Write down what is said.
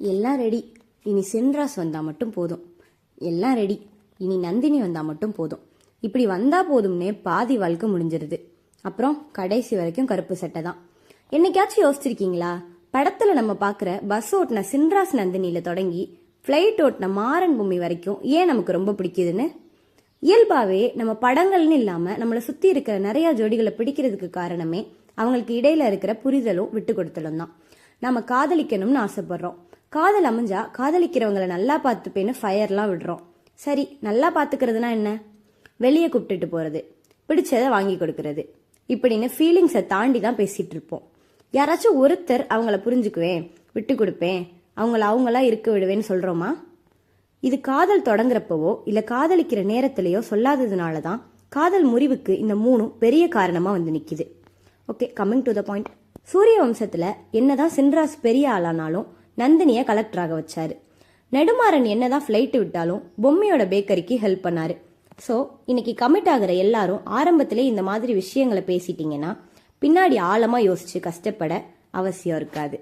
எல்லாம் ரெடி இனி சென்ராஸ் வந்தால் மட்டும் போதும். எல்லாம் ரெடி இனி நந்தினி வந்தால் மட்டும் போதும். இப்படி வந்தால் போதும்னே பாதி வாழ்க்கை முடிஞ்சிருது. அப்புறம் கடைசி வரைக்கும் கருப்பு சட்டை தான். என்னைக்காச்சும் யோசிச்சிருக்கீங்களா? படத்தில் நம்ம பார்க்குற பஸ் ஓட்டின சின்ராஸ் நந்தினியில் தொடங்கி ஃப்ளைட் ஓட்டின மாறன் பூமி வரைக்கும் ஏன் நமக்கு ரொம்ப பிடிக்குதுன்னு? இயல்பாகவே நம்ம படங்கள்னு இல்லாமல் நம்மளை சுற்றி இருக்கிற நிறையா ஜோடிகளை பிடிக்கிறதுக்கு காரணமே அவங்களுக்கு இடையில இருக்கிற புரிதலும் விட்டு கொடுத்தலும் தான். நம்ம காதலிக்கணும்னு ஆசைப்படுறோம். காதல் அமைஞ்சா காதலிக்கிறவங்களை நல்லா பார்த்துப்பேன்னு ஃபயர்லாம் விடுறோம். சரி நல்லா பார்த்துக்கிறதுனா என்ன? வெளியே கூப்பிட்டுட்டு போகிறது பிடிச்சதை வாங்கி கொடுக்கறது இப்படின்னு ஃபீலிங்ஸை தாண்டி தான் பேசிகிட்டு இருப்போம். யாராச்சும் ஒருத்தர் அவங்கள புரிஞ்சுக்குவேன் விட்டு கொடுப்பேன் அவங்கள அவங்களா இருக்க விடுவேன்னு சொல்கிறோமா இது காதல் தொடங்குறப்பவோ இல்லை காதலிக்கிற நேரத்திலேயோ சொல்லாததுனால தான் காதல் முறிவுக்கு இந்த மூணும் பெரிய காரணமாக வந்து நிற்கிது okay coming to the point சூரிய வம்சத்தில் என்னதான் சின்ராஸ் பெரிய ஆளானாலும் நந்தினிய கலெக்டராக வச்சாரு. நெடுமாறன் என்னதான் ஃப்ளைட்டு விட்டாலும் பொம்மையோட பேக்கரிக்கு ஹெல்ப் பண்ணாரு. ஸோ இன்னைக்கு கமிட் ஆகிற எல்லாரும் ஆரம்பத்திலே இந்த மாதிரி விஷயங்களை பேசிட்டீங்கன்னா பின்னாடி ஆழமாக யோசிச்சு கஷ்டப்பட அவசியம் இருக்காது.